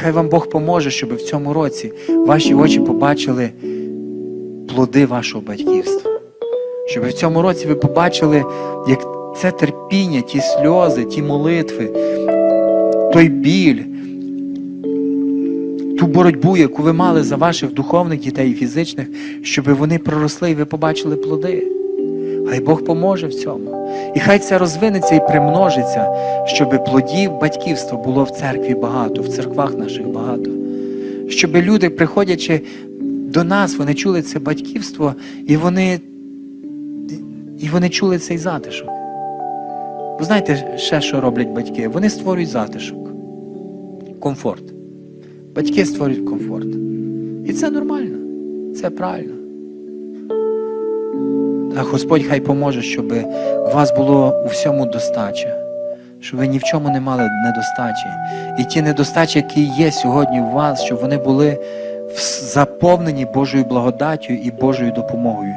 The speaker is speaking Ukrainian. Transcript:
хай вам Бог поможе, щоб в цьому році ваші очі побачили плоди вашого батьківства. Щоб в цьому році ви побачили, як це терпіння, ті сльози, ті молитви, той біль, ту боротьбу, яку ви мали за ваших духовних дітей і фізичних, щоб вони проросли і ви побачили плоди. Хай Бог поможе в цьому. І хай це розвинеться і примножиться, щоб плодів батьківства було в церкві багато, в церквах наших багато. Щоб люди, приходячи до нас, вони чули це батьківство, і вони, і вони чули цей затишок. Ви знаєте, ще що роблять батьки? Вони створюють затишок, комфорт. Батьки створюють комфорт. І це нормально, це правильно. А Господь хай поможе, щоб у вас було у всьому достача, щоб ви ні в чому не мали недостачі. І ті недостачі, які є сьогодні у вас, щоб вони були заповнені Божою благодаттю і Божою допомогою.